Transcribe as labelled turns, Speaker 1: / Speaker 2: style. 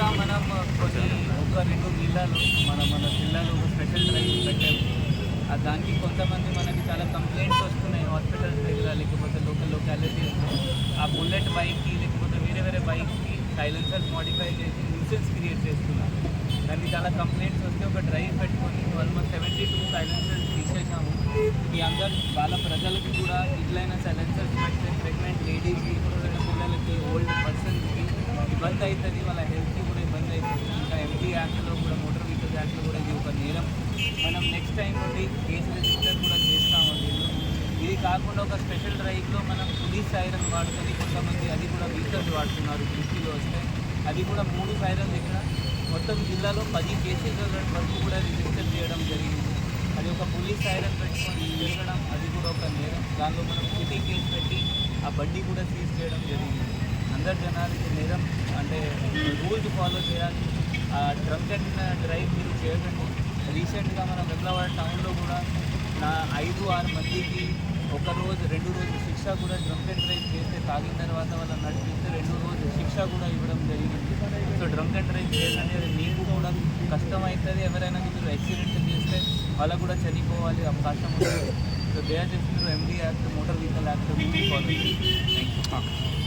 Speaker 1: కొత్తగా మనం కొన్ని ఒక రెండు జిల్లాలు మన మన జిల్లాలో ఒక స్పెషల్ డ్రైవ్ పెట్టాము దానికి కొంతమంది మనకి చాలా కంప్లైంట్స్ వస్తున్నాయి హాస్పిటల్స్ దగ్గర లేకపోతే లోకల్ లొకాలిటీస్లో ఆ బుల్లెట్ బైక్కి లేకపోతే వేరే వేరే బైక్కి సైలెన్సర్స్ మోడిఫై చేసి న్యూసెన్స్ క్రియేట్ చేస్తున్నారు. దానికి చాలా కంప్లైంట్స్ వస్తే ఒక డ్రైవ్ పెట్టుకొని ఆల్మోస్ట్ సెవెంటీ టూ సైలెన్సర్స్ తీసేసాము మీ అందరు వాళ్ళ ప్రజలకు కూడా ఇట్లైన సైలెన్సర్స్ పెట్టే ప్రెగ్నెంట్ లేడీస్కి ఇబ్బంది అవుతుంది వాళ్ళ హెల్త్కి కూడా ఇబ్బంది అవుతుంది ఇంకా ఎంపీ యాక్ట్లో కూడా మోటార్ వెహికల్స్ యాక్ట్లో కూడా ఇది ఒక నేరం. మనం నెక్స్ట్ టైం నుండి కేసు రిజిస్టర్ కూడా చేస్తాము ఇది కాకుండా ఒక స్పెషల్ డ్రైవ్లో మనం పోలీస్ సైరన్ వాడుకొని కొంతమంది అది కూడా వెహికల్స్ వాడుతున్నారు దృష్టిలో వస్తే. అది కూడా మూడు సైరన్లు ఇక్కడ మొత్తం జిల్లాలో పది కేసెస్ వరకు కూడా రిజిస్టర్ చేయడం జరిగింది. అది ఒక పోలీస్ సైరన్ పెట్టుకొని తిరగడం అది కూడా ఒక నేరం. దానిలో మనం సిటీ కేసు పెట్టి ఆ బండి కూడా సీజ్ చేయడం జరిగింది. అందరు జనాలకి నేరం అంటే రూల్స్ ఫాలో చేయాలి. ఆ డ్రంక్ అండ్ డ్రైవ్ మీరు చేయకండి. రీసెంట్గా మన వెమ్లవాడ టౌన్లో కూడా నా ఐదు ఆరు మందికి ఒక రోజు రెండు రోజు శిక్ష కూడా డ్రంక్ అండ్ డ్రైవ్ చేస్తే తాగిన తర్వాత వాళ్ళని నడిపిస్తే రెండు రోజు శిక్ష కూడా ఇవ్వడం జరిగింది. సో డ్రంక్ అండ్ డ్రైవ్ చేయాలంటే అది మీకు కూడా కష్టం అవుతుంది ఎవరైనా మీరు యాక్సిడెంట్ చేస్తే వాళ్ళకు కూడా చనిపోవాలి అవకాశం ఉంటుంది. సో దయచేసి మీరు ఎండి act motor vehicle act follow thank you